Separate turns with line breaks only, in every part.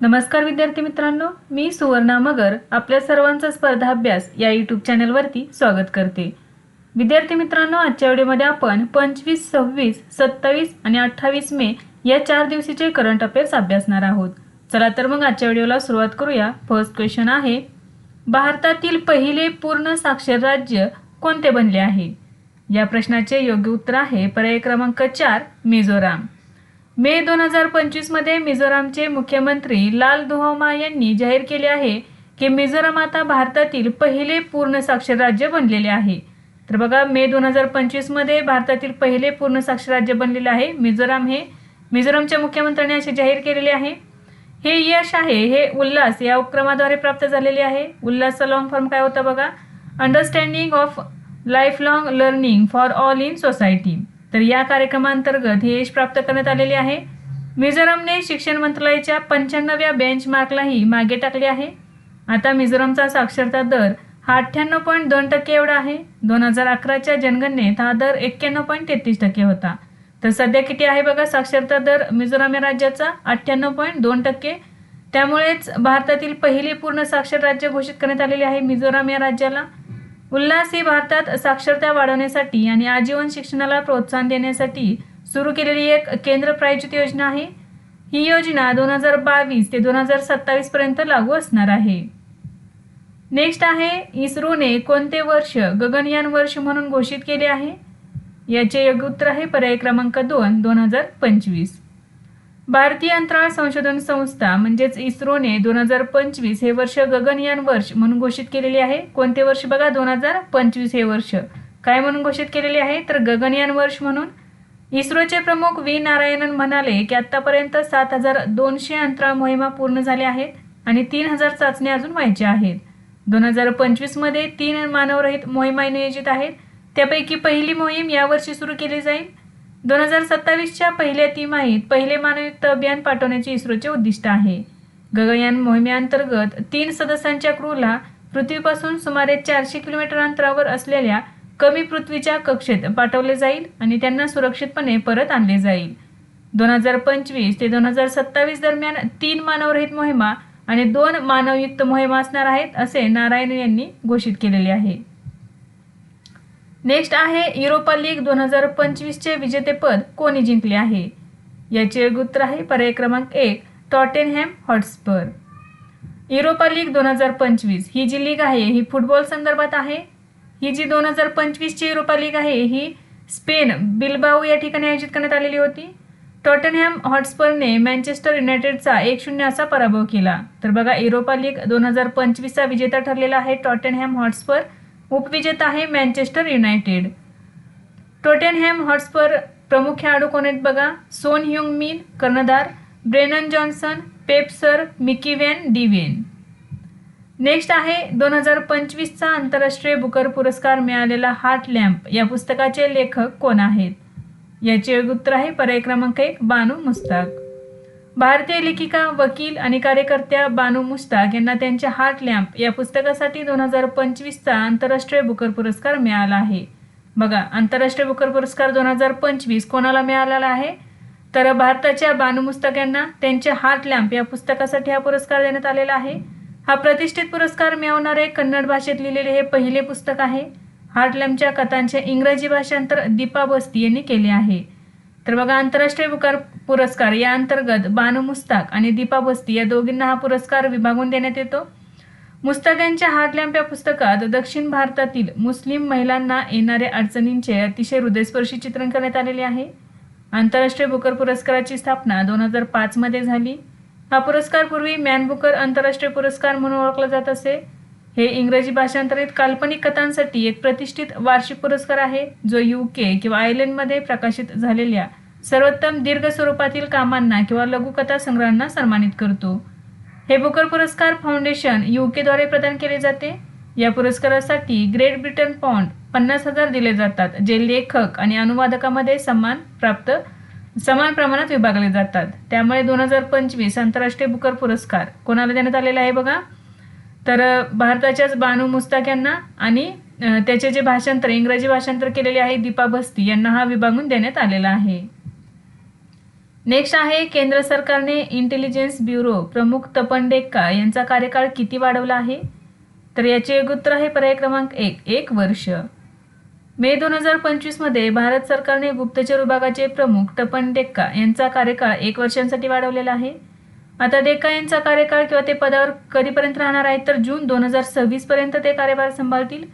नमस्कार विद्यार्थी मित्रांनो मी सुवर्णा मगर आपल्या सर्वांचा स्पर्धा अभ्यास या यूट्यूब चॅनलवरती स्वागत करते. विद्यार्थी मित्रांनो आजच्या व्हिडिओमध्ये आपण पंचवीस सव्वीस सत्तावीस आणि अठ्ठावीस मे या चार दिवशीचे करंट अफेअर्स अभ्यासणार आहोत. चला तर मग आजच्या व्हिडिओला सुरुवात करूया. फर्स्ट क्वेश्चन आहे भारतातील पहिले पूर्ण साक्षर राज्य कोणते बनले आहे? या प्रश्नाचे योग्य उत्तर आहे पर्याय क्रमांक चार मिझोराम. मे दोन हजार पंचवीसमध्ये मिझोरामचे मुख्यमंत्री लाल दुहोमा यांनी जाहीर केले आहे की मिझोराम आता भारतातील पहिले पूर्ण साक्षर राज्य बनलेले आहे. तर बघा मे दोन हजार पंचवीसमध्ये भारतातील पहिले पूर्ण साक्षर राज्य बनलेले आहे मिझोराम हे. मिझोरामच्या मुख्यमंत्र्यांनी असे जाहीर केलेले आहे. हे यश आहे हे उल्हास या उपक्रमाद्वारे प्राप्त झालेले आहे. उल्हासचा लॉंग फॉर्म काय होता बघा? Understanding of life long learning for all in society तर या कार्यक्रमांतर्गत हे यश प्राप्त करण्यात आलेले आहे. मिझोरामने शिक्षण मंत्रालयाच्या पंच्याण्णव्या बेंचमार्कलाही मागे टाकले आहे. आता मिझोरामचा साक्षरता दर हा अठ्ठ्याण्णव पॉईंट दोन टक्के एवढा आहे. दोन हजार अकराच्या जनगणनेत हा दर एक्क्याण्णव पॉईंट तेहतीस टक्के होता. तर सध्या किती आहे बघा? साक्षरता दर मिझोराम या राज्याचा अठ्ठ्याण्णव पॉईंट दोन टक्के. त्यामुळेच भारतातील पहिले पूर्ण साक्षर राज्य घोषित करण्यात आलेले आहे मिझोराम या राज्याला. उल्हास ही भारतात साक्षरता वाढवण्यासाठी आणि आजीवन शिक्षणाला प्रोत्साहन देण्यासाठी सुरू केलेली एक केंद्र प्रायोजित योजना आहे. ही योजना दोन हजार बावीस ते दोन हजार सत्तावीस पर्यंत लागू असणार आहे. नेक्स्ट आहे इस्रोने कोणते वर्ष गगनयान वर्ष म्हणून घोषित केले आहे? याचे योग्य उत्तर आहे पर्याय क्रमांक दोन दोन हजार पंचवीस. भारतीय अंतराळ संशोधन संस्था म्हणजेच इस्रोने दोन हजार पंचवीस हे वर्ष गगनयान वर्ष म्हणून घोषित केलेले आहे. कोणते वर्ष बघा? दोन हजार पंचवीस हे वर्ष. काय म्हणून घोषित केलेले आहे? तर गगनयान वर्ष म्हणून. इस्रोचे प्रमुख व्ही नारायणन म्हणाले की आतापर्यंत सात हजार दोनशे अंतराळ मोहिमा पूर्ण झाल्या आहेत आणि तीन हजार चाचण्या अजून व्हायच्या आहेत. दोन हजार पंचवीसमध्ये तीन मानवरहित मोहिमा नियोजित आहेत. त्यापैकी पहिली मोहीम यावर्षी सुरू केली जाईल. दोन हजार सत्तावीसच्या पहिल्या तिमाहीत पहिले मानवयुक्त अभियान पाठवण्याचे इस्रोचे उद्दिष्ट आहे. गगनयान मोहिमेअंतर्गत तीन सदस्यांच्या क्रूला पृथ्वीपासून सुमारे चारशे किलोमीटर अंतरावर असलेल्या कमी पृथ्वीच्या कक्षेत पाठवले जाईल आणि त्यांना सुरक्षितपणे परत आणले जाईल. दोन हजार पंचवीस ते दोन हजार सत्तावीस दरम्यान तीन मानवरहित मोहिमा आणि दोन मानवयुक्त मोहिमा असणार आहेत असे नारायण यांनी घोषित केलेले आहे. नेक्स्ट आहे युरोपा लीग दोन हजार पंचवीसचे विजेतेपद कोणी जिंकले आहे? याचे उत्तर आहे पर्याय क्रमांक एक टॉटेनहॅम हॉटस्पर. युरोपा लीग दोन हजार पंचवीस ही जी लीग आहे ही फुटबॉल संदर्भात आहे? ही जी दोन हजार पंचवीसची युरोपा लीग आहे ही स्पेन बिलबाऊ या ठिकाणी आयोजित करण्यात आलेली होती? टॉटनहॅम हॉटस्परने मँचेस्टर युनायटेडचा एक शून्य असा पराभव केला. तर बघा युरोपा लीग दोन हजार पंचवीसचा विजेता ठरलेला आहे टॉटनहॅम हॉटस्पर. उपविजेता आहे मँचेस्टर युनायटेड. टोटेनहॅम हॉटस्पर प्रमुख खेळाडू कोण आहेत बघा? सोन ह्युंग मिन कर्णधार. Brennan Johnson पेप्सर Micky van de Ven next आहे दोन हजार पंचवीसचा आंतरराष्ट्रीय बुकर पुरस्कार मिळालेला हार्ट लॅम्प. या पुस्तकाचे लेखक कोण आहेत? याचे उत्तर आहे पर्याय क्रमांक एक बानू मुस्ताक. भारतीय लेखिका वकील आणि कार्यकर्त्या बानू मुश्ताक यांना त्यांच्या हार्ट लॅम्प या पुस्तकासाठी दोन हजार पंचवीसचा आंतरराष्ट्रीय बुकर पुरस्कार मिळाला आहे. बघा आंतरराष्ट्रीय बुकर पुरस्कार दोन हजार पंचवीस कोणाला मिळालेला आहे? तर भारताच्या बानू मुस्ताक यांना त्यांच्या हार्ट लॅम्प या पुस्तकासाठी हा पुरस्कार देण्यात आलेला आहे. हा प्रतिष्ठित पुरस्कार मिळवणारे कन्नड भाषेत लिहिलेले हे पहिले पुस्तक आहे. हार्ट लॅम्पच्या कथांचे इंग्रजी भाषांतर दीपा बस्ती यांनी केले आहे. तर बघा आंतरराष्ट्रीय बुकार पुरस्कार या अंतर्गत बानू मुस्ताक आणि दीपा बस्ती या दोघींना हा पुरस्कार विभागून देण्यात येतो. मुस्ताक यांच्या हार्ट लॅम्प या पुस्तकात दक्षिण भारतातील मुस्लिम महिलांना येणाऱ्या अडचणींचे अतिशय हृदयस्पर्शी चित्रण करण्यात आलेले आहे. आंतरराष्ट्रीय बुकर पुरस्काराची स्थापना दोन हजार पाचमध्ये झाली. हा पुरस्कार पूर्वी मॅन बुकर आंतरराष्ट्रीय पुरस्कार म्हणून ओळखला जात असे. हे इंग्रजी भाषांतरित काल्पनिक कथांसाठी एक प्रतिष्ठित वार्षिक पुरस्कार आहे जो यू के किंवा आयर्लंडमध्ये प्रकाशित झालेल्या सर्वोत्तम दीर्घ स्वरूपातील कामांना किंवा लघुकथा संग्रहांना सन्मानित करतो. हे बुकर पुरस्कार फाउंडेशन यू केद्वारे प्रदान केले जाते. या पुरस्कारासाठी ग्रेट ब्रिटन पॉन्ड पन्नास हजार दिले जातात जे लेखक आणि अनुवादकामध्ये सन्मान प्राप्त समान प्रमाणात विभागले जातात. त्यामुळे दोन हजार पंचवीस आंतरराष्ट्रीय बुकर पुरस्कार कोणाला देण्यात आलेला आहे बघा? तर भारताच्याच बानू मुस्ताक यांना आणि त्याचे जे भाषांतर इंग्रजी भाषांतर केलेले आहे दीपा बस्ती यांना हा विभागून देण्यात आलेला आहे. नेक्स्ट आहे केंद्र सरकारने इंटेलिजन्स ब्युरो प्रमुख तपन डेक्का यांचा कार्यकाळ किती वाढवला आहे? तर याचे एक उत्तर आहे पर्याय क्रमांक एक एक वर्ष. मे दोन हजार पंचवीसमध्ये भारत सरकारने गुप्तचर विभागाचे प्रमुख टपन डेक्का यांचा कार्यकाळ एक वर्षांसाठी वाढवलेला आहे. आता डेक्का यांचा कार्यकाळ किंवा ते पदावर कधीपर्यंत राहणार आहेत तर जून दोन हजार सव्वीस पर्यंत ते कार्यभार सांभाळतील.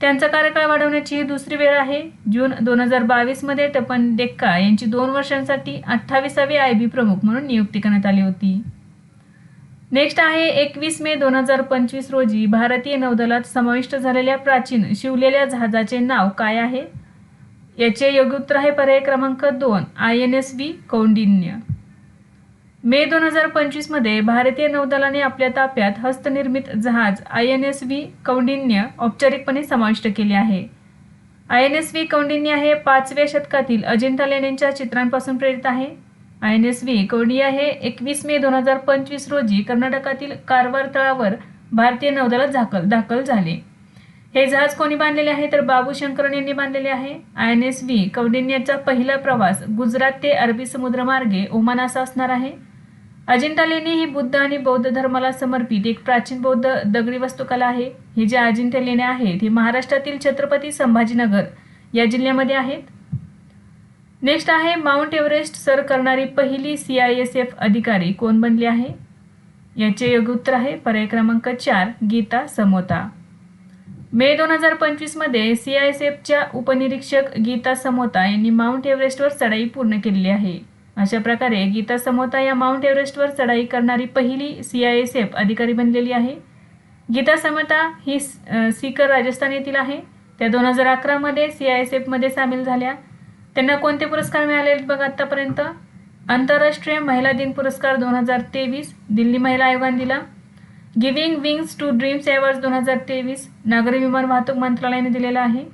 त्यांचा कार्यकाळ वाढवण्याची ही दुसरी वेळ आहे. जून दोन हजार बावीसमध्ये टपन डेक्का यांची दोन वर्षांसाठी अठ्ठावीसावी आय बी प्रमुख म्हणून नियुक्ती करण्यात आली होती. नेक्स्ट आहे एकवीस मे दोन हजार पंचवीस रोजी भारतीय नौदलात समाविष्ट झालेल्या प्राचीन शिवलेल्या जहाजाचे नाव काय आहे? याचे योग्य उत्तर आहे पर्याय क्रमांक दोन I N S B Kaundinya May दोन हजार पंचवीसमध्ये भारतीय नौदलाने आपल्या ताफ्यात हस्तनिर्मित जहाज I N S V Kaundinya औपचारिकपणे समाविष्ट केले आहे. I N S V Kaundinya हे पाचव्या शतकातील अजिंठा लेण्यांच्या चित्रांपासून प्रेरित आहे. I N S V Kaundinya हे एकवीस मे दोन हजार पंचवीस रोजी कर्नाटकातील कारवार तळावर भारतीय नौदलात दाखल दाखल झाले. हे जहाज कोणी बांधलेले आहे तर बाबू शंकरन यांनी बांधलेले आहे. आय एन एस व्ही कौंडिन्याचा पहिला प्रवास गुजरात ते अरबी समुद्र मार्गे ओमान असा असणार आहे. अजिंठा लेणी ही बुद्ध आणि बौद्ध धर्माला समर्पित एक प्राचीन बौद्ध दगडी वस्तुकला आहे. ही ज्या अजिंठा लेण्या आहेत ही महाराष्ट्रातील छत्रपती संभाजीनगर या जिल्ह्यामध्ये आहेत. नेक्स्ट आहे माउंट एव्हरेस्ट सर करणारी पहिली सी आय एस एफ अधिकारी कोण बनली आहे? याचे योग्य उत्तर आहे पर्याय क्रमांक चार गीता समोता. मे दोन हजार पंचवीसमध्ये सी आय एस एफच्या उपनिरीक्षक गीता समोता यांनी माउंट एव्हरेस्टवर चढाई पूर्ण केलेली आहे. अशा प्रकारे गीता समोता या माउंट एव्हरेस्टवर चढाई करणारी पहिली सी आय एस एफ अधिकारी बनलेली आहे. गीता समता ही सीकर राजस्थान येथील आहे. त्या दोन हजार अकरामध्ये सी आय एस एफमध्ये सामील झाल्या. त्यांना कोणते पुरस्कार मिळाले बघा आत्तापर्यंत आंतरराष्ट्रीय महिला दिन पुरस्कार दोन हजार तेवीस दिल्ली महिला आयोगाने दिला giving wings to dreams award दोन हजार तेवीस नागरी विमान वाहतूक मंत्रालयाने दिलेला आहे.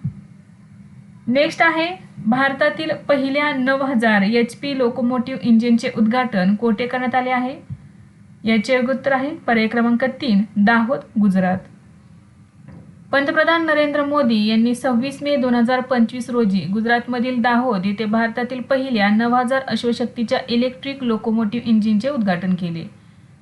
नेक्स्ट आहे भारतातील पहिल्या नऊ हजार एच पी लोकोमोटिव्ह इंजिनचे उद्घाटन कोठे करण्यात आले आहे? याचे उत्तर आहे पर्याय क्रमांक तीन दाहोद गुजरात. पंतप्रधान नरेंद्र मोदी यांनी सव्वीस मे दोन हजार पंचवीस रोजी गुजरातमधील दाहोद येथे भारतातील पहिल्या नऊ हजार अश्वशक्तीच्या इलेक्ट्रिक लोकोमोटिव्ह इंजिनचे उद्घाटन केले.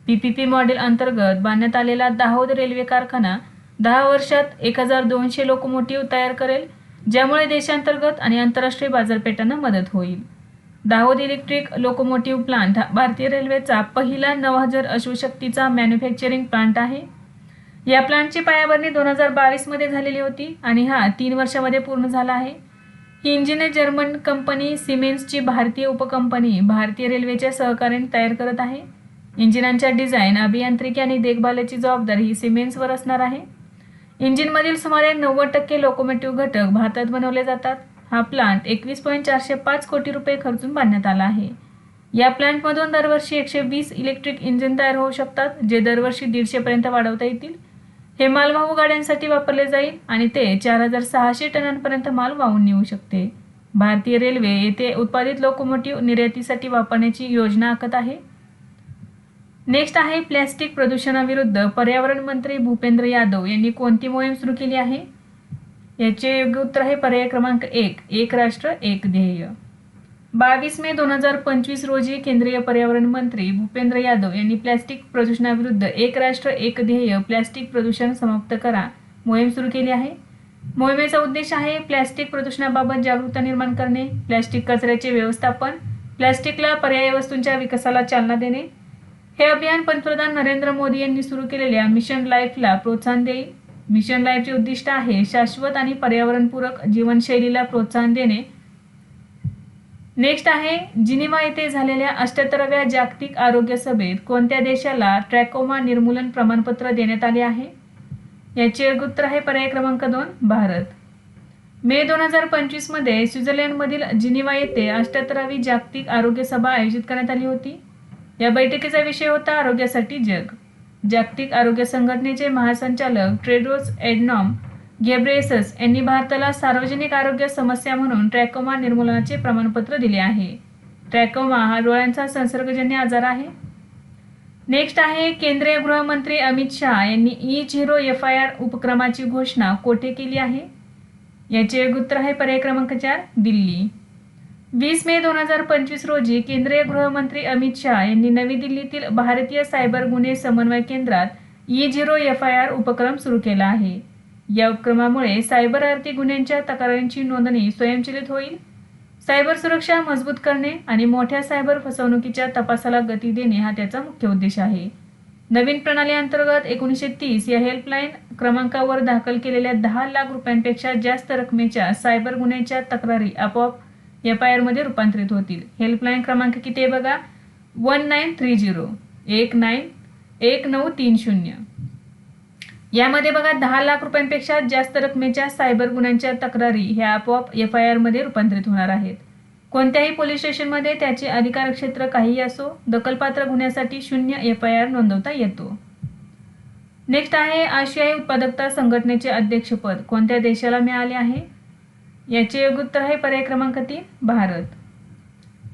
पीपीपी मॉडेल अंतर्गत बांधण्यात आलेला दाहोद रेल्वे कारखाना दहा वर्षात एक हजार दोनशे लोकोमोटिव्ह तयार करेल. ज्यामुळे देशांतर्गत आणि आंतरराष्ट्रीय बाजारपेठांना मदत होईल. दाहोद इलेक्ट्रिक लोकोमोटिव्ह प्लांट हा भारतीय रेल्वेचा पहिला नऊ हजार अश्वशक्तीचा मॅन्युफॅक्चरिंग प्लांट आहे. या प्लांटची पायाभरणी दोन हजार बावीसमध्ये झालेली होती आणि हा तीन वर्षामध्ये पूर्ण झाला आहे. ही इंजिन जर्मन कंपनी सिमेन्सची भारतीय उपकंपनी भारतीय रेल्वेच्या सहकार्याने तयार करत आहे. इंजिनांच्या डिझाईन अभियांत्रिकी आणि देखभालीची जबाबदारी ही सिमेन्सवर असणार आहे. इंजिनमधील सुमारे नव्वद टक्के लोकोमोटिव्ह घटक भारतात बनवले जातात. हा प्लांट एकवीस पॉईंट चारशे पाच कोटी रुपये खर्चून बांधण्यात आला आहे. या प्लांटमधून दरवर्षी एकशे वीस इलेक्ट्रिक इंजिन तयार होऊ शकतात जे दरवर्षी दीडशेपर्यंत वाढवता येतील. हे मालवाहू गाड्यांसाठी वापरले जाईल आणि ते चार हजार सहाशे टनांपर्यंत माल वाहून नेऊ शकते. भारतीय रेल्वे येथे उत्पादित लोकोमोटिव्ह निर्यातीसाठी वापरण्याची योजना आखत आहे. नेक्स्ट आहे प्लॅस्टिक प्रदूषणाविरुद्ध पर्यावरण मंत्री भूपेंद्र यादव यांनी कोणती मोहीम सुरू केली आहे? याचे योग्य उत्तर आहे पर्याय क्रमांक एक एक राष्ट्र एक ध्येय. बावीस मे दोन हजार पंचवीस रोजी केंद्रीय पर्यावरण मंत्री भूपेंद्र यादव यांनी प्लॅस्टिक प्रदूषणाविरुद्ध एक राष्ट्र एक ध्येय प्लॅस्टिक प्रदूषण समाप्त करा मोहीम सुरू केली आहे. मोहिमेचा उद्देश आहे प्लॅस्टिक प्रदूषणाबाबत जागरूकता निर्माण करणे प्लॅस्टिक कचऱ्याचे व्यवस्थापन प्लॅस्टिकला पर्यायी वस्तूंच्या विकासाला चालना देणे हे अभियान पंतप्रधान नरेंद्र मोदी यांनी सुरू केलेल्या मिशन लाईफला प्रोत्साहन देईल. मिशन लाईफचे उद्दिष्ट आहे शाश्वत आणि पर्यावरणपूरक जीवनशैलीला प्रोत्साहन देणे. नेक्स्ट आहे जिनिवा येथे झालेल्या अठ्याहत्तराव्या जागतिक आरोग्य सभेत कोणत्या देशाला ट्रॅकोमा निर्मूलन प्रमाणपत्र देण्यात आले आहे? याचे उत्तर आहे पर्याय क्रमांक दोन भारत. मे दोन हजार पंचवीसमध्ये स्वित्झर्लंडमधील जिनिवा येथे अठ्याहत्तरावी जागतिक आरोग्य सभा आयोजित करण्यात आली होती. या बैठकीचा विषय होता आरोग्यासाठी जग. जागतिक आरोग्य संघटनेचे महासंचालक ट्रेडोस एडनॉम गेब्रेसस यांनी भारताला सार्वजनिक आरोग्य समस्या म्हणून ट्रॅकोमा निर्मूलनाचे प्रमाणपत्र दिले आहे. ट्रॅकोमा हा डोळ्यांचा संसर्गजन्य आजार आहे. नेक्स्ट आहे केंद्रीय गृहमंत्री अमित शहा यांनी E zero F I R उपक्रमाची घोषणा कोठे केली आहे? याचे उत्तर आहे पर्याय क्रमांक चार दिल्ली. वीस मे दोन हजार पंचवीस रोजी केंद्रीय गृहमंत्री अमित शहा यांनी नवी दिल्लीतील भारतीय सायबर गुन्हे समन्वय केंद्रात E zero F I R उपक्रम सुरू केला आहे. या उपक्रमामुळे सायबर आर्थिक गुन्ह्यांच्या तक्रारींची नोंदणी स्वयंचलित होईल. सायबर सुरक्षा मजबूत करणे आणि मोठ्या सायबर फसवणुकीच्या तपासाला गती देणे हा त्याचा मुख्य उद्देश आहे. नवीन प्रणाली अंतर्गत एकोणीसशे तीस या हेल्पलाईन क्रमांकावर दाखल केलेल्या दहा लाख रुपयांपेक्षा जास्त रकमेच्या सायबर गुन्ह्यांच्या तक्रारी आपोआप एफ आय आरमध्ये रूपांतरित होतील. हेल्पलाईन क्रमांक किती आहे बघा? वन नाईन थ्री झिरो एक नाईन एक नऊ तीन शून्य. यामध्ये बघा दहा लाख रुपयांपेक्षा जास्त रकमेच्या सायबर गुन्ह्यांच्या तक्रारी ह्या आपोआप एफ आय आरमध्ये रूपांतरित होणार आहेत. कोणत्याही पोलीस स्टेशनमध्ये त्याचे अधिकार क्षेत्र काहीही असो दखलपात्र गुन्ह्यासाठी शून्य एफ आय आर नोंदवता येतो. नेक्स्ट आहे आशियाई उत्पादकता संघटनेचे अध्यक्षपद. कोणत्या देशाला मिळाले आहे? याचे योग्य उत्तर आहे पर्याय क्रमांक तीन भारत.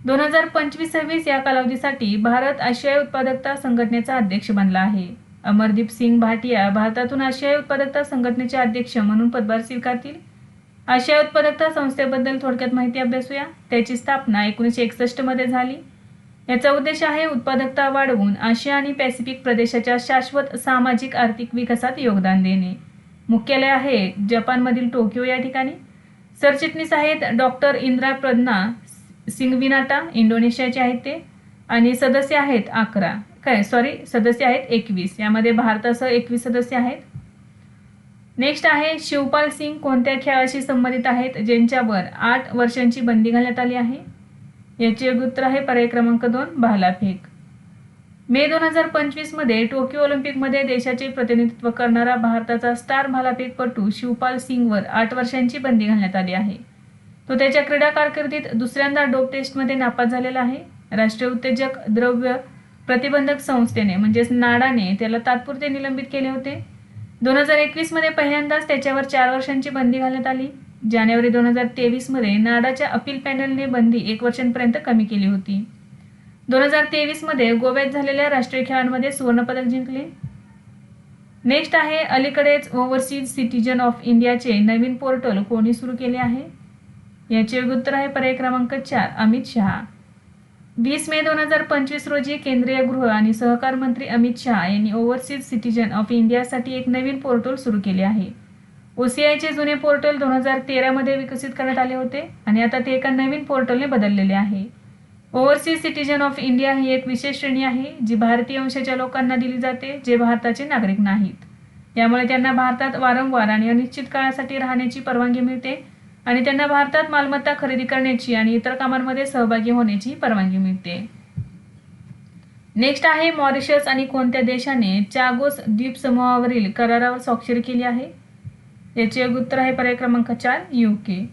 दोन हजार पंचवीस सव्वीस या कालावधीसाठी भारत आशियाई उत्पादकता संघटनेचा अध्यक्ष बनला आहे. अमरदीप सिंग भाटिया भारतातून आशियाई उत्पादकता संघटनेचे अध्यक्ष म्हणून पदभार स्वीकारतील. आशियाई उत्पादकता संस्थेबद्दल थोडक्यात माहिती अभ्यासूया. त्याची स्थापना एकोणीसशे एकसष्टमध्ये झाली. याचा उद्देश आहे उत्पादकता वाढवून आशिया आणि पॅसिफिक प्रदेशाच्या शाश्वत सामाजिक आर्थिक विकासात योगदान देणे. मुख्यालय आहे जपानमधील टोकियो या ठिकाणी. सरचिटणीस आहेत डॉक्टर इंद्रा प्रज्ञा सिंगविनाटा इंडोनेशियाचे आहेत ते आणि सदस्य आहेत अकरा. काय सॉरी सदस्य आहेत एकवीस. यामध्ये भारतासह एकवीस सदस्य आहेत. नेक्स्ट आहे शिवपाल सिंग कोणत्या खेळाशी संबंधित आहेत ज्यांच्यावर आठ वर्षांची बंदी घालण्यात आली आहे? याचे उत्तर आहे पर्याय क्रमांक दोन भालाफेक. मे दोन हजार पंचवीसमध्ये टोकियो ऑलिम्पिकमध्ये देशाचे प्रतिनिधित्व करणारा भारताचा स्टार भालाफेकपटू शिवपाल सिंगवर आठ वर्षांची बंदी घालण्यात आली आहे. तो त्याच्या क्रीडा कारकिर्दीत दुसऱ्यांदा डोप टेस्टमध्ये नापास झालेला आहे. राष्ट्रीय उत्तेजक द्रव्य प्रतिबंधक संस्थेने म्हणजेच नाडाने त्याला तात्पुरते निलंबित केले होते. दोन हजार एकवीसमध्ये पहिल्यांदाच त्याच्यावर चार वर्षांची बंदी घालण्यात आली. जानेवारी दोन हजार तेवीसमध्ये नाडाच्या अपील पॅनलने बंदी एक वर्षांपर्यंत कमी केली होती. दोन हजार तेवीसमध्ये गोव्यात झालेल्या राष्ट्रीय खेळांमध्ये सुवर्णपदक जिंकले. नेक्स्ट आहे अलीकडेच ओव्हरसीज सिटीजन ऑफ इंडियाचे नवीन पोर्टल कोणी सुरू केले आहे? याचे उत्तर आहे पर्याय क्रमांक चार अमित शहा. वीस मे दोन हजार पंचवीस रोजी केंद्रीय गृह आणि सहकार मंत्री अमित शहा यांनी ओव्हरसीज सिटीजन ऑफ इंडियासाठी एक नवीन पोर्टल सुरू केले आहे. ओसीआयचे जुने पोर्टल दोन हजार तेरामध्ये विकसित करण्यात आले होते आणि आता ते एका नवीन पोर्टलने बदललेले आहे. ओव्हरसीज सिटीजन ऑफ इंडिया ही एक विशेष श्रेणी आहे जी भारतीय वंशाच्या लोकांना दिली जाते जे भारताचे नागरिक नाहीत. त्यामुळे त्यांना भारतात वारंवार आणि अनिश्चित काळासाठी राहण्याची परवानगी मिळते आणि त्यांना भारतात मालमत्ता खरेदी करण्याची आणि इतर कामांमध्ये सहभागी होण्याची परवानगी मिळते. नेक्स्ट आहे मॉरिशस आणि कोणत्या देशाने चागोस द्वीप समूहावरील करारावर स्वाक्षरी केली आहे? याचे योग्य उत्तर आहे पर्याय क्रमांक चार युके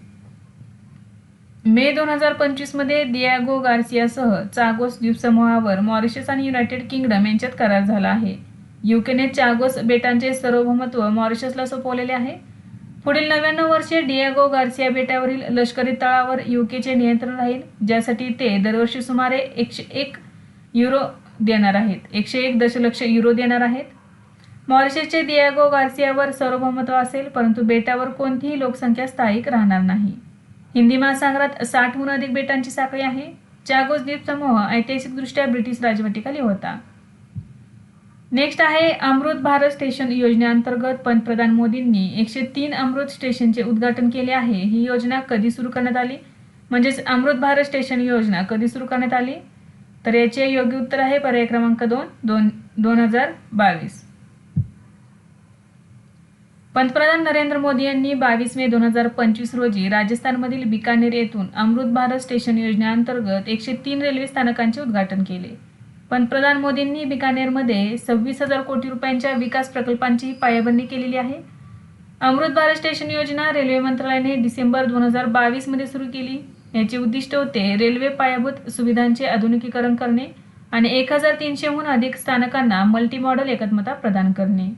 मे दोन हजार पंचवीसमध्ये दियागो गार्सियासह चागोस द्वीपसमूहावर मॉरिशस आणि युनायटेड किंगडम यांच्यात करार झाला आहे. युकेने चागोस बेटांचे सार्वभौमत्व मॉरिशसला सोपवलेले आहे. पुढील नव्याण्णव वर्षे डियागो गार्सिया बेटावरील लष्करी तळावर युकेचे नियंत्रण राहील ज्यासाठी ते दरवर्षी सुमारे एकशे एक युरो देणार आहेत एकशे एक दशलक्ष युरो देणार आहेत. मॉरिशसचे दियागो गार्सियावर सार्वभौमत्व असेल परंतु बेटावर कोणतीही लोकसंख्या स्थायिक राहणार नाही. हिंदी महासागरात साठहून अधिक बेटांची साखळी आहे चागोस द्वीप समूह ऐतिहासिकदृष्ट्या ब्रिटिश राजवटीखाली होता. नेक्स्ट आहे अमृत भारत स्टेशन योजनेअंतर्गत पंतप्रधान मोदींनी एकशे तीन अमृत स्टेशनचे उद्घाटन केले आहे. ही योजना कधी सुरू करण्यात आली? म्हणजेच अमृत भारत स्टेशन योजना कधी सुरू करण्यात आली? तर याचे योग्य उत्तर आहे पर्याय क्रमांक दोन दोन दोन हजार बावीस. पंतप्रधान नरेंद्र मोदी यांनी बावीस मे दोन हजार पंचवीस रोजी राजस्थानमधील बिकानेर येथून अमृत भारत स्टेशन योजनेअंतर्गत एकशे तीन रेल्वे स्थानकांचे उद्घाटन केले. पंतप्रधान मोदींनी बिकानेरमध्ये सव्वीस हजार कोटी रुपयांच्या विकास प्रकल्पांची पायाभरणी केलेली आहे. अमृत भारत स्टेशन योजना रेल्वे मंत्रालयाने डिसेंबर दोन हजार बावीसमध्ये सुरू केली. याचे उद्दिष्ट होते रेल्वे पायाभूत सुविधांचे आधुनिकीकरण करणे आणि एक हजार तीनशेहून अधिक स्थानकांना मल्टी मॉडेल एकात्मता प्रदान करणे.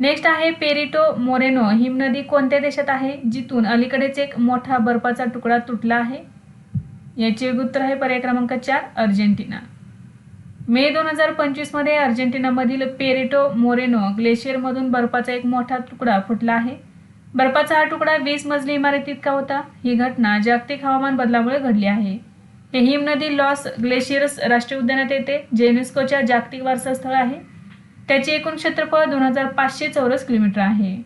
नेक्स्ट आहे पेरिटो मोरेनो हिमनदी कोणत्या देशात आहे? जिथून अलीकडेच एक मोठा बर्फाचा तुकडा तुटला आहे. याचे उत्तर आहे पर्याय क्रमांक चार अर्जेंटिना. मे दोन हजार पंचवीसमध्ये अर्जेंटिनामधील पेरिटो मोरेनो ग्लेशियरमधून बर्फाचा एक मोठा तुकडा फुटला आहे. बर्फाचा हा तुकडा वीस मजली इमारतीत का होता. ही घटना जागतिक हवामान बदलामुळे घडली आहे. हे हिमनदी लॉस ग्लेशियर्स राष्ट्रीय उद्यानात येते जे युनेस्कोच्या जागतिक वारसा स्थळ आहे. त्याचे एकूण क्षेत्रफळ दोन हजार पाचशे चौरस किलोमीटर आहे.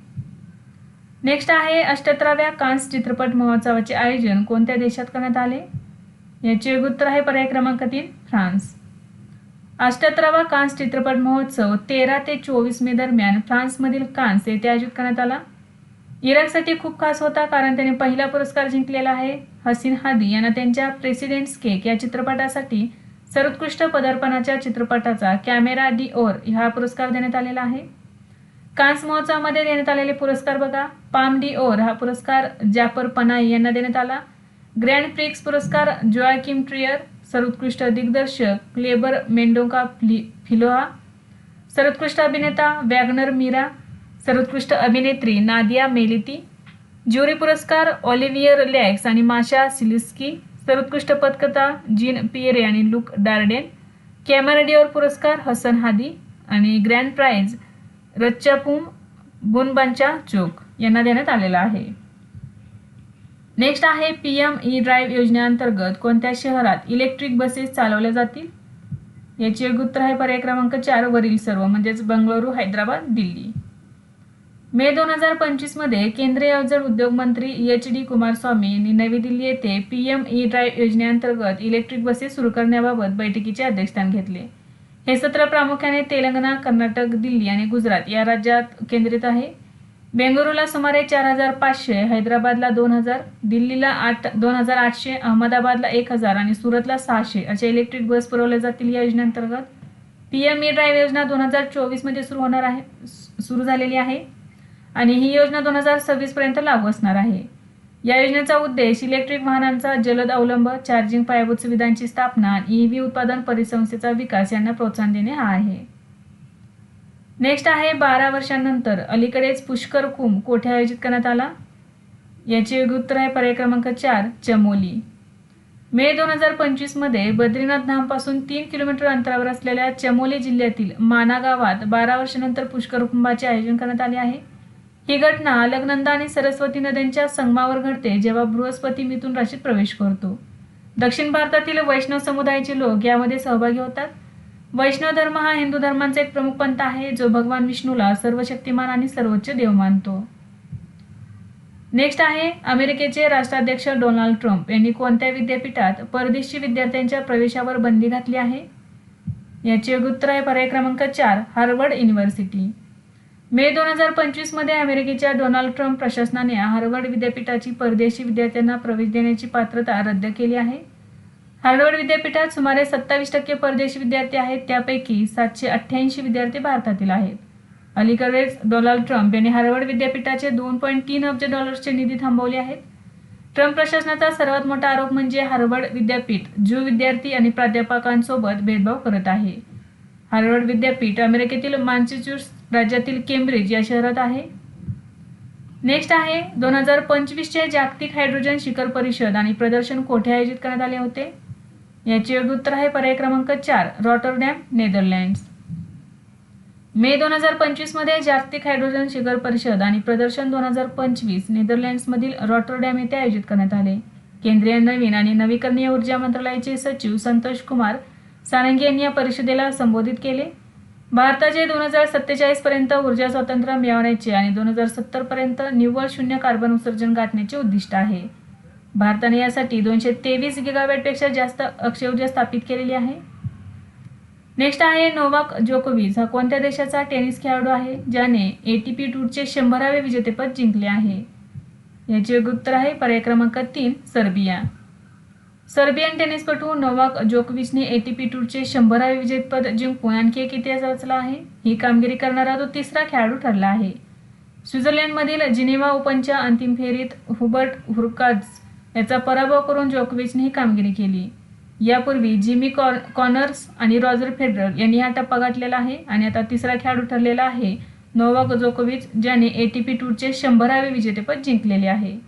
नेक्स्ट आहे अष्ट्याहत्तराव्या कान्स चित्रपट महोत्सवाचे आयोजन कोणत्या देशात करण्यात आले? याचे उत्तर आहे पर्याय क्रमांक तीन फ्रान्स. अष्ट्याहत्तरावा कान्स चित्रपट महोत्सव तेरा ते चोवीस मे दरम्यान फ्रान्समधील कान्स येथे आयोजित करण्यात आला. इराकसाठी खूप खास होता कारण त्याने पहिला पुरस्कार जिंकलेला आहे. हसीन हादी यांना त्यांच्या प्रेसिडेंट्स केक या चित्रपटासाठी सर्वोत्कृष्ट पदार्पणाच्या चित्रपटाचा कॅमेरा डी ओर हा पुरस्कार देण्यात आलेला आहे. कान्स महोत्सवामध्ये देण्यात आलेले पुरस्कार बघा. पाम डी ओर हा पुरस्कार जॅपर पनाई यांना देण्यात आला. ग्रँड प्रिक्स पुरस्कार जोआकिम ट्रियर सर्वोत्कृष्ट दिग्दर्शक क्लेबर मेंडोका फिलोहा. सर्वोत्कृष्ट अभिनेता वॅगनर मीरा. सर्वोत्कृष्ट अभिनेत्री नादिया मेलिती. ज्युरी पुरस्कार ऑलिव्हियर लॅक्स आणि माशा सिलिस्की. सर्वोत्कृष्ट पदकथा जीन पियरे आणि लुक डार्डेन कॅमेराडिओर पुरस्कार हसन हादी आणि ग्रँड प्राईज रच्चापुम बुनबांचा चोक यांना देण्यात आलेला आहे. नेक्स्ट आहे पी एम ई ड्राईव्ह योजनेअंतर्गत कोणत्या शहरात इलेक्ट्रिक बसेस चालवल्या जातील? याचे योग्य उत्तर आहे पर्याय क्रमांक चार वरील सर्व म्हणजेच बंगळुरू हैदराबाद दिल्ली. मे दोन हजार पंचवीसमध्ये केंद्रीय अवजड उद्योग मंत्री एच डी कुमारस्वामी यांनी नवी दिल्ली येथे पी एम ई ड्राईव्ह योजनेअंतर्गत इलेक्ट्रिक बसेस सुरू करण्याबाबत बैठकीचे अध्यक्षस्थान घेतले. हे सत्र प्रामुख्याने तेलंगणा कर्नाटक दिल्ली आणि गुजरात या राज्यात केंद्रित आहे. बेंगळुरूला सुमारे चार हजार पाचशे हैदराबादला दोन हजार दिल्लीला आठ दोन हजार आठशे अहमदाबादला एक हजार आणि सुरतला सहाशे अशा इलेक्ट्रिक बस पुरवल्या जातील या योजनेअंतर्गत. पी एम ई ड्राईव्ह योजना दोन हजार चोवीसमध्ये सुरू होणार आहे सुरू झालेली आहे. आणि ही योजना दोन हजार सव्वीसपर्यंत लागू असणार आहे. या योजनेचा उद्देश इलेक्ट्रिक वाहनांचा जलद अवलंब चार्जिंग पायाभूत सुविधांची स्थापना ई व्ही उत्पादन परिसंस्थेचा विकास यांना प्रोत्साहन देणे हा आहे. नेक्स्ट आहे बारा वर्षांनंतर. अलीकडेच पुष्कर कुंभ कोठे आयोजित करण्यात आला? याचे योग्य उत्तर आहे पर्याय क्रमांक चार चमोली. मे दोन हजार पंचवीसमध्ये बद्रीनाथ धामपासून तीन किलोमीटर अंतरावर असलेल्या चमोली जिल्ह्यातील माना गावात बारा वर्षानंतर पुष्कर कुंभाचे आयोजन करण्यात आले आहे. ही घटना अलकनंदा आणि सरस्वती नद्यांच्या संगमावर घडते जेव्हा बृहस्पती मिथून राशीत प्रवेश करतो. दक्षिण भारतातील वैष्णव समुदायाचे लोक यामध्ये सहभागी होतात. वैष्णव धर्म हा हिंदू धर्मांचा एक प्रमुख पंथ आहे जो भगवान विष्णूला सर्वशक्तिमान आणि सर्वोच्च देव मानतो. नेक्स्ट आहे अमेरिकेचे राष्ट्राध्यक्ष डोनाल्ड ट्रम्प यांनी कोणत्या विद्यापीठात परदेशी विद्यार्थ्यांच्या प्रवेशावर बंदी घातली आहे? याचे उत्तर आहे पर्याय क्रमांक चार हार्वर्ड युनिव्हर्सिटी. मे दोन हजार पंचवीसमध्ये अमेरिकेच्या डोनाल्ड ट्रम्प प्रशासनाने हार्वर्ड विद्यापीठाची परदेशी विद्यार्थ्यांना प्रवेश देण्याची पात्रता रद्द केली आहे. हार्वर्ड विद्यापीठात सुमारे सत्तावीस टक्के परदेशी विद्यार्थी आहेत त्यापैकी सातशे अठ्ठ्याऐंशी विद्यार्थी भारतातील आहेत. अलीकडेच डोनाल्ड ट्रम्प यांनी हार्वर्ड विद्यापीठाचे दोन पॉईंट तीन अब्ज डॉलर्सचे निधी थांबवले आहेत. ट्रम्प प्रशासनाचा सर्वात मोठा आरोप म्हणजे हार्वर्ड विद्यापीठ ज्यू विद्यार्थी आणि प्राध्यापकांसोबत भेदभाव करत आहे. हार्वर्ड विद्यापीठ अमेरिकेतील मॅन्चेच्युट्स राज्यातील केम्ब्रिज या शहरात आहे. नेक्स्ट आहे दोन हजार पंचवीसचे जागतिक हायड्रोजन शिखर परिषद आणि प्रदर्शन कोठे आयोजित करण्यात आले होते? याचे योग्य उत्तर आहे पर्याय क्रमांक चार रॉटरडॅम नेदरलँड्स. मे दोन हजार पंचवीसमध्ये जागतिक हायड्रोजन शिखर परिषद आणि प्रदर्शन दोन हजार पंचवीस नेदरलँड्समधील रॉटरडॅम येथे आयोजित करण्यात आले. केंद्रीय नवीन आणि नवीकरणीय ऊर्जा मंत्रालयाचे सचिव संतोष कुमार सारंगी यांनी या परिषदेला संबोधित केले. भारताचे दोन हजार सत्तेचाळीस पर्यंत ऊर्जा स्वातंत्र्य मिळवण्याचे आणि दोन हजार सत्तर पर्यंत निव्वळ शून्य कार्बन उत्सर्जन गाठण्याचे उद्दिष्ट आहे. भारताने यासाठी दोनशे तेवीस गिगावॅटपेक्षा जास्त अक्षय ऊर्जा स्थापित केलेली आहे. नेक्स्ट आहे नोवाक जोकोविज हा कोणत्या देशाचा टेनिस खेळाडू आहे? ज्याने ए टी पी टूरचे शंभरावे विजेतेपद जिंकले आहे. याचे उत्तर आहे पर्याय क्रमांक तीन सर्बिया. सर्बियन टेनिसपटू नोवाक टी एटीपी टूरचे शंभरावे विजेतेपद जिंकून आणखी एक इतिहास रचला आहे. ही कामगिरी करणारा तो तिसरा खेळाडू ठरला आहे. स्वित्झर्लंडमधील जिनेवा ओपनच्या अंतिम फेरीत हुबर्ट हुरकाज याचा पराभव करून जोकविचने ही कामगिरी केली. यापूर्वी जिमी कॉ कॉनर्स आणि रॉजर फेडरर यांनी हा टप्पा गाठलेला आहे आणि आता तिसरा खेळाडू ठरलेला आहे नोवाक जोकोविच ज्याने एटीपी टूरचे शंभरावे विजेतेपद जिंकलेले आहे.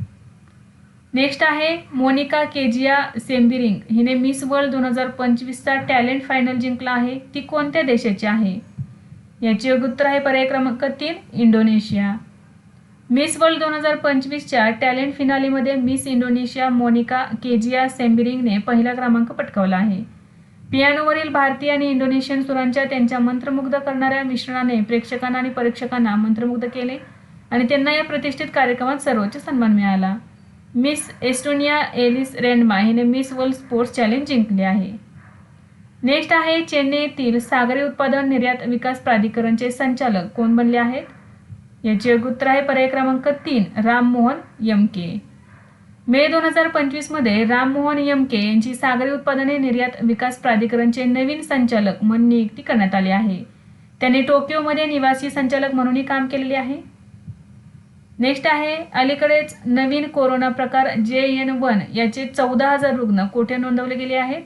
नेक्स्ट आहे मोनिका केजिया सेम्बिरिंग हिने मिस वर्ल्ड दोन हजार पंचवीसचा टॅलेंट फायनल जिंकला आहे. ती कोणत्या देशाची आहे? याचे योग्य उत्तर आहे पर्याय क्रमांक तीन इंडोनेशिया. मिस वर्ल्ड दोन हजार पंचवीसच्या टॅलेंट फिनालीमध्ये मिस इंडोनेशिया मोनिका केजिया सेम्बिरिंगने पहिला क्रमांक पटकावला आहे. पियानोवरील भारतीय आणि इंडोनेशियन सुरांच्या त्यांच्या मंत्रमुग्ध करणाऱ्या मिश्रणाने प्रेक्षकांना आणि परीक्षकांना मंत्रमुग्ध केले आणि त्यांना या प्रतिष्ठित कार्यक्रमात सर्वोच्च सन्मान मिळाला. मिस एस्टोनिया एलिस रेंडमा हिने मिस वर्ल्ड स्पोर्ट्स चॅलेंज जिंकले आहे. नेक्स्ट आहे चेन्नई येथील सागरी उत्पादन निर्यात विकास प्राधिकरणचे संचालक कोण बनले आहेत? याचे उत्तर आहे पर्याय क्रमांक तीन राममोहन यमके. मे दोन हजार पंचवीसमध्ये राममोहन यमके यांची सागरी उत्पादने निर्यात विकास प्राधिकरणचे नवीन संचालक म्हणून नियुक्ती करण्यात आली आहे. त्यांनी टोकियोमध्ये निवासी संचालक म्हणूनही काम केलेले आहे. नेक्स्ट आहे अलीकडेच नवीन कोरोना प्रकार जे एन वन याचे चौदा हजार रुग्ण कोठे नोंदवले गेले आहेत?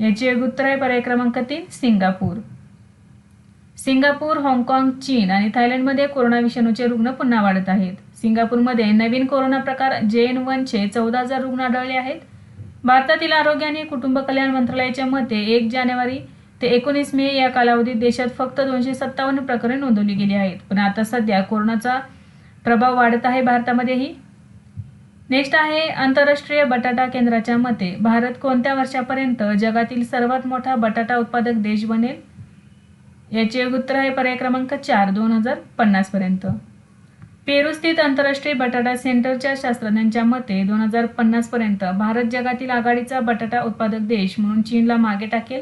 याचे योग्य उत्तर आहे पर्याय क्रमांक तीन सिंगापूर. सिंगापूर हाँगकाँग चीन आणि थायलंडमध्ये कोरोना विषाणूचे रुग्ण पुन्हा वाढत आहेत. सिंगापूरमध्ये नवीन कोरोना प्रकार जे एन वनचे चौदा हजार रुग्ण आढळले आहेत. भारतातील आरोग्य आणि कुटुंब कल्याण मंत्रालयाच्या मते एक जानेवारी ते एकोणीस मे या कालावधीत देशात फक्त दोनशे सत्तावन्न प्रकरणे नोंदवली गेली आहेत. पण आता सध्या कोरोनाचा प्रभाव वाढत आहे भारतामध्येही? नेक्स्ट आहे आंतरराष्ट्रीय बटाटा केंद्राच्या मते भारत कोणत्या वर्षापर्यंत जगातील सर्वात मोठा बटाटा उत्पादक देश बनेल? याचे उत्तर आहे पर्याय क्रमांक चार दोन हजार पन्नासपर्यंत पेरूस्थित पेरू स्थित आंतरराष्ट्रीय बटाटा सेंटरच्या शास्त्रज्ञांच्या मते दोन हजार पन्नासपर्यंत भारत जगातील आघाडीचा बटाटा उत्पादक देश म्हणून चीनला मागे टाकेल.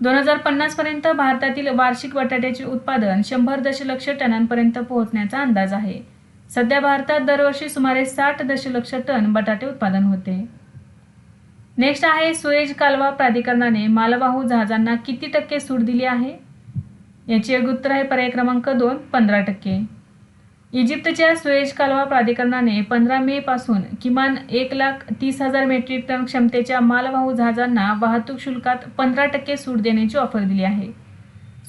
दोन हजार पन्नासपर्यंत भारतातील वार्षिक बटाट्याचे उत्पादन शंभर दशलक्ष टनांपर्यंत पोहोचण्याचा अंदाज आहे. सध्या भारतात दरवर्षी सुमारे साठ दशलक्ष टन बटाटे उत्पादन होते. नेक्स्ट आहे सुएज कालवा प्राधिकरणाने मालवाहू जहाजांना किती टक्के सूट दिली आहे? याचे एक उत्तर आहे पर्याय क्रमांक दोन पंधरा टक्के. इजिप्तच्या सुएज कालवा प्राधिकरणाने पंधरा मे पासून किमान एक लाख तीस हजार मेट्रिक टन क्षमतेच्या मालवाहू जहाजांना वाहतूक शुल्कात पंधरा टक्के सूट देण्याची ऑफर दिली आहे.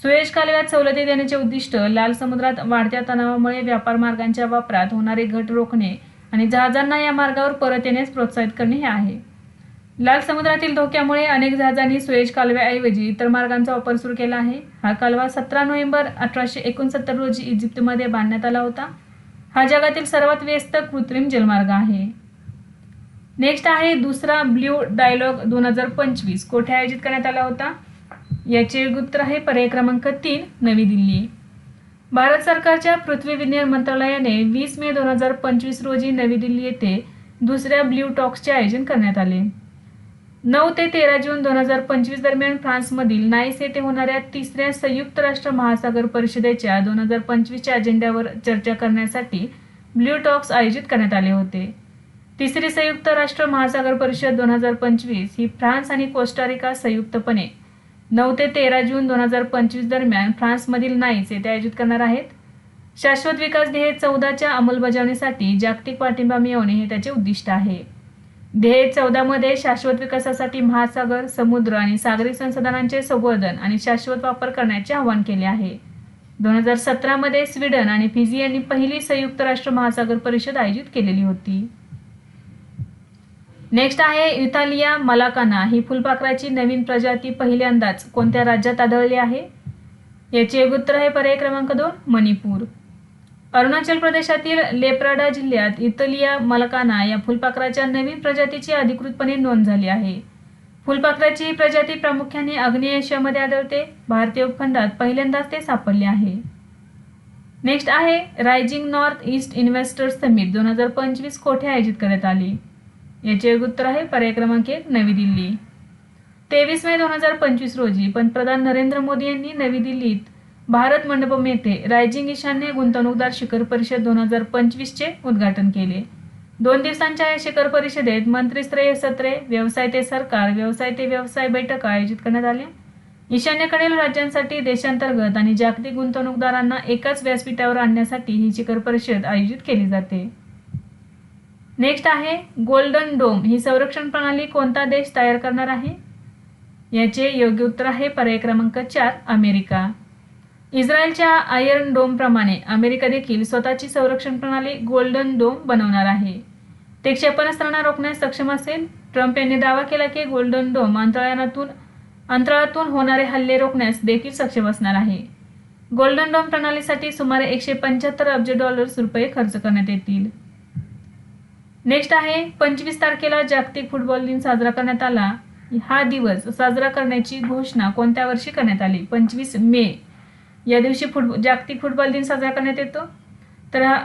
सुएज कालव्यात सवलती देण्याचे उद्दिष्ट लाल समुद्रात वाढत्या तणावामुळे व्यापार मार्गांच्या वापरात होणारे घट रोखणे आणि जहाजांना या मार्गावर परत येण्यास प्रोत्साहित करणे हे आहे. लाल समुद्रातील धोक्यामुळे अनेक जहाजांनी सुएज कालव्याऐवजी इतर मार्गांचा वापर सुरू केला आहे. हा कालवा सतरा नोव्हेंबर अठराशे एकोणसत्तर रोजी इजिप्तमध्ये बांधण्यात आला होता. हा जगातील सर्वात व्यस्त कृत्रिम जलमार्ग आहे. नेक्स्ट आहे दुसरा ब्ल्यू डायलॉग दोन हजार पंचवीस. कोठे आयोजित करण्यात आला होता? याचे गुप्त आहे पर्याय क्रमांक तीन नवी दिल्ली. भारत सरकारच्या पृथ्वी विज्ञान मंत्रालयाने वीस मे दोन हजार पंचवीस रोजी नवी दिल्ली येथे दुसऱ्या ब्ल्यू टॉक्सचे आयोजन करण्यात आले. नऊ ते तेरा जून दोन हजार पंचवीस दरम्यान फ्रान्समधील नाईस येथे होणाऱ्या तिसऱ्या संयुक्त राष्ट्र महासागर परिषदेच्या दोन हजार पंचवीसच्या अजेंड्यावर चर्चा करण्यासाठी ब्ल्यू टॉक्स आयोजित करण्यात आले होते. तिसरी संयुक्त राष्ट्र महासागर परिषद दोन हजार पंचवीस ही फ्रान्स आणि कोस्टारिका संयुक्तपणे नऊ ते तेरा जून दोन हजार पंचवीस दरम्यान फ्रान्समधील नाईस येथे आयोजित करणार आहेत. शाश्वत विकास ध्येय चौदाच्या अंमलबजावणीसाठी जागतिक पाठिंबा मिळवणे हे त्याचे उद्दिष्ट आहे. ध्येय चौदामध्ये शाश्वत विकासासाठी महासागर समुद्र आणि सागरी संसाधनांचे संवर्धन आणि शाश्वत वापर करण्याचे आवाहन केले आहे. दोन हजार सतरामध्ये स्वीडन आणि फिजी यांनी पहिली संयुक्त राष्ट्र महासागर परिषद आयोजित केलेली होती. नेक्स्ट आहे इथालिया मलाकाना. ही फुलपाखराची नवीन प्रजाती पहिल्यांदाच कोणत्या राज्यात आढळली आहे? याचे एक उत्तर आहे पर्याय क्रमांक दोन मणिपूर. अरुणाचल प्रदेशातील लेप्राडा जिल्ह्यात इतलिया मलकाना या फुलपाखराच्या नवीन प्रजातीची अधिकृतपणे नोंद झाली आहे. फुलपाखराची ही प्रजाती प्रामुख्याने आग्नेय एशियामध्ये आढळते. भारतीय उपखंडात पहिल्यांदाच ते सापडले आहे. नेक्स्ट आहे rising north east investors summit दोन हजार पंचवीस कोठे आयोजित करण्यात आली? याचे एक उत्तर आहे. पर्याय क्रमांक एक नवी दिल्ली. तेवीस मे दोन हजार पंचवीस रोजी पंतप्रधान नरेंद्र मोदी यांनी नवी दिल्लीत भारत मंडपम येथे रायजिंग ईशान्य गुंतवणूकदार शिखर परिषद दोन हजार पंचवीसचे उद्घाटन केले. दोन दिवसांच्या या शिखर परिषदेत मंत्रीस्तरीय सत्रे व्यवसाय ते सरकार व्यवसाय ते व्यवसाय बैठका आयोजित करण्यात आल्या ईशान्येकडील राज्यांसाठी देशांतर्गत आणि जागतिक गुंतवणूकदारांना एकाच व्यासपीठावर आणण्यासाठी ही शिखर परिषद आयोजित केली जाते. नेक्स्ट आहे गोल्डन डोम ही संरक्षण प्रणाली कोणता देश तयार करणार आहे? याचे योग्य उत्तर आहे पर्याय क्रमांक चार अमेरिका. इस्रायलच्या आयर्न डोम प्रमाणे अमेरिका देखील स्वतःची संरक्षण प्रणाली गोल्डन डोम बनवणार आहे. ते क्षेपणास्त्रांना रोखण्यास सक्षम असेल. ट्रम्प यांनी दावा केला की गोल्डन डोम अंतराळातून अंतराळातून होणारे हल्ले रोखण्यास देखील सक्षम असणार आहे. गोल्डन डोम प्रणालीसाठी सुमारे एकशे पंच्याहत्तर अब्ज डॉलर्स रुपये खर्च करण्यात येतील. नेक्स्ट आहे पंचवीस तारखेला जागतिक फुटबॉल दिन साजरा करण्यात आला. हा दिवस साजरा करण्याची घोषणा कोणत्या वर्षी करण्यात आली? पंचवीस मे. या दिवशी फुटबॉल जागतिक फुटबॉल दिन साजरा करण्यात येतो. तर हा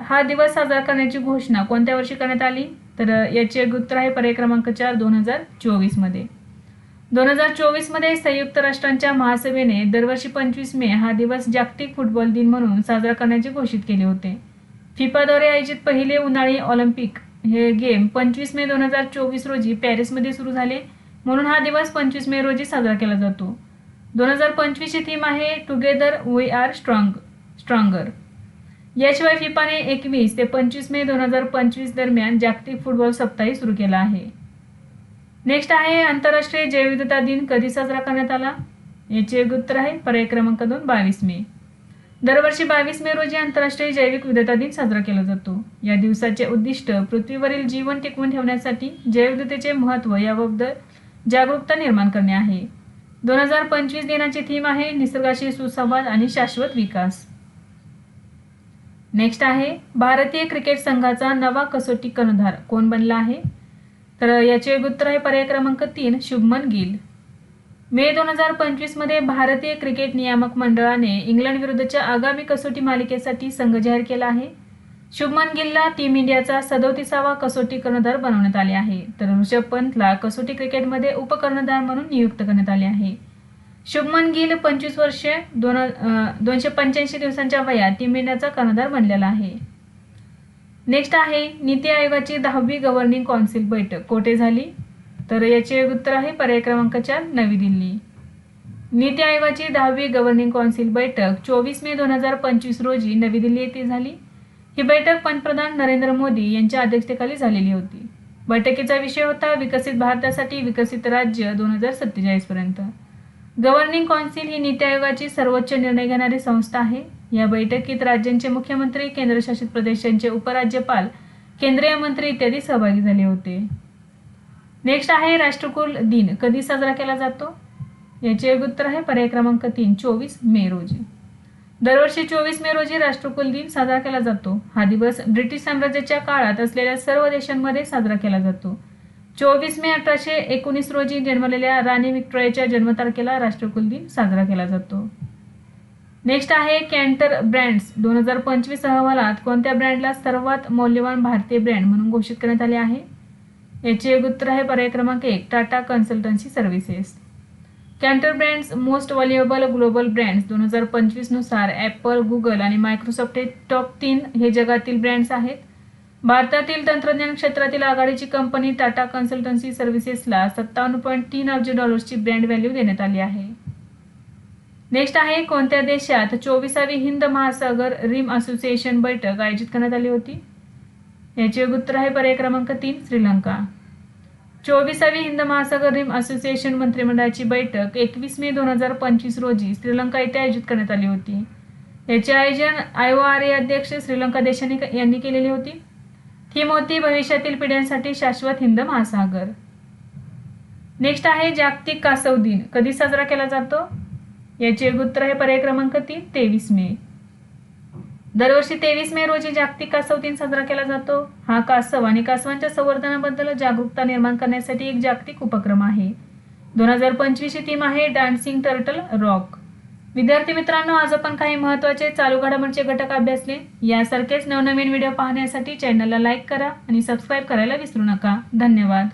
हा दिवस साजरा करण्याची घोषणा कोणत्या वर्षी करण्यात आली? तर याचे एक उत्तर आहे पर्याय क्रमांक चार दोन हजार चोवीसमध्ये दोन हजार चोवीसमध्ये संयुक्त राष्ट्रांच्या महासभेने दरवर्षी पंचवीस मे हा दिवस जागतिक फुटबॉल दिन म्हणून साजरा करण्याचे घोषित केले होते. फिफाद्वारे आयोजित पहिले उन्हाळी ऑलिम्पिक हे गेम पंचवीस मे दोन हजार चोवीस रोजी पॅरिसमध्ये सुरू झाले. म्हणून हा दिवस पंचवीस मे रोजी साजरा केला जातो. दोन हजार पंचवीसची थीम आहे together we are strong stronger याशिवाय फिफाने एकवीस ते पंचवीस मे दोन हजार पंचवीस दरम्यान जागतिक फुटबॉल सप्ताही सुरू केला आहे. नेक्स्ट आहे आंतरराष्ट्रीय जैवविविधता दिन. कधी साजरा करण्यात आला? याचे एक उत्तर आहे. पर्याय क्रमांक दोन बावीस मे. दरवर्षी बावीस मे रोजी आंतरराष्ट्रीय जैविक विविधता दिन साजरा केला जातो. या दिवसाचे उद्दिष्ट पृथ्वीवरील जीवन टिकवून ठेवण्यासाठी जैवविविधतेचे महत्त्व याबद्दल जागरूकता निर्माण करणे आहे. दोन हजार पंचवीस दिनाची थीम आहे निसर्गाशी सुसंवाद आणि शाश्वत विकास. नेक्स्ट आहे भारतीय क्रिकेट संघाचा नवा कसोटी कर्णधार कोण बनला आहे? तर याचे एक उत्तर आहे पर्याय क्रमांक तीन शुभमन गिल. मे दोन हजार पंचवीसमध्ये भारतीय क्रिकेट नियामक मंडळाने इंग्लंड विरुद्धच्या आगामी कसोटी मालिकेसाठी संघ जाहीर केला आहे. शुभमन गिलला टीम इंडियाचा सदोतीसावा कसोटी कर्णधार बनवण्यात आले आहे. तर ऋषभ पंतला कसोटी क्रिकेटमध्ये उपकर्णधार म्हणून नियुक्त करण्यात आले आहे. शुभमन गिल पंचवीस वर्षे दोन दोनशे पंच्याऐंशी दिवसांच्या वयात टीम इंडियाचा कर्णधार बनलेला आहे. नेक्स्ट आहे नीती आयोगाची दहावी गव्हर्निंग कौन्सिल बैठक. कोठे झाली? तर याचे उत्तर आहे पर्याय क्रमांक चार नवी दिल्ली. नीती आयोगाची दहावी गव्हर्निंग कौन्सिल बैठक चोवीस मे दोन हजार पंचवीस रोजी नवी दिल्ली येथे झाली. ही बैठक पंतप्रधान नरेंद्र मोदी यांच्या अध्यक्षतेखाली झालेली होती. बैठकीचा विषय होता विकसित भारतासाठी विकसित राज्य दोन हजार सत्तेचाळीस पर्यंत. गव्हर्निंग कौन्सिल ही नीती आयोगाची सर्वोच्च निर्णय घेणारी संस्था आहे. या बैठकीत राज्यांचे मुख्यमंत्री केंद्रशासित प्रदेशांचे उपराज्यपाल केंद्रीय मंत्री इत्यादी सहभागी झाले होते. नेक्स्ट आहे राष्ट्रकुल दिन. कधी साजरा केला जातो? याचे एक उत्तर आहे पर्याय क्रमांक तीन चोवीस मे रोजी. दरवर्षी चोवीस मे रोजी राष्ट्रकुल दिन साजरा केला जातो. हा दिवस ब्रिटिश साम्राज्याच्या काळात असलेल्या सर्व देशांमध्ये साजरा केला जातो. चोवीस मे अठराशे एकोणीस रोजी जन्मलेल्या राणी विक्टोरियाच्या जन्मतारखेला राष्ट्रकुल दिन साजरा केला जातो. नेक्स्ट आहे कॅन्टर ब्रँड्स. दोन हजार पंचवीस अहवालात कोणत्या ब्रँडला सर्वात मौल्यवान भारतीय ब्रँड म्हणून घोषित करण्यात आले आहे? याचे एक उत्तर आहे पर्याय क्रमांक एक Tata consultancy services. Kantar brands most valuable global brands दोन हजार पंचवीसनुसार ॲपल गुगल आणि मायक्रोसॉफ्ट हे टॉप तीन हे जगातील ब्रँड्स आहेत. भारतातील तंत्रज्ञान क्षेत्रातील आघाडीची कंपनी टाटा कन्सल्टन्सी सर्व्हिसेसला सत्तावन्न पॉईंट तीन अब्ज डॉलर्सची ब्रँड व्हॅल्यू देण्यात आली आहे. नेक्स्ट आहे कोणत्या देशात चोवीसावी हिंद महासागर रिम असोसिएशन बैठक आयोजित करण्यात आली होती? याचे उत्तर आहे पर्याय क्रमांक तीन श्रीलंका. चोवीसावी हिंद महासागर रिम असोसिएशन मंत्रिमंडळाची बैठक एकवीस मे दोन हजार पंचवीस रोजी श्रीलंका येथे आयोजित करण्यात आली होती. याचे आयोजन आय ओ आर ए अध्यक्ष श्रीलंका देशाने यांनी केलेली होती. थीम होती भविष्यातील पिढ्यांसाठी शाश्वत हिंद महासागर. नेक्स्ट आहे जागतिक कासव दिन. कधी साजरा केला जातो? याचे एक उत्तर आहे पर्याय क्रमांक तीन तेवीस मे. दरवर्षी तेवीस मे रोजी जागतिक कासव दिन साजरा केला जातो. हा कासव आणि कासवांच्या संवर्धनाबद्दल जागरूकता निर्माण करण्यासाठी एक जागतिक उपक्रम आहे. दोन हजार पंचवीसची थीम आहे डान्सिंग टर्टल रॉक विद्यार्थी मित्रांनो आज आपण काही महत्त्वाचे चालू घडामोडीचे घटक अभ्यासले. यासारखेच नवनवीन व्हिडिओ पाहण्यासाठी चॅनलला लाईक करा आणि सबस्क्राईब करायला विसरू नका. धन्यवाद.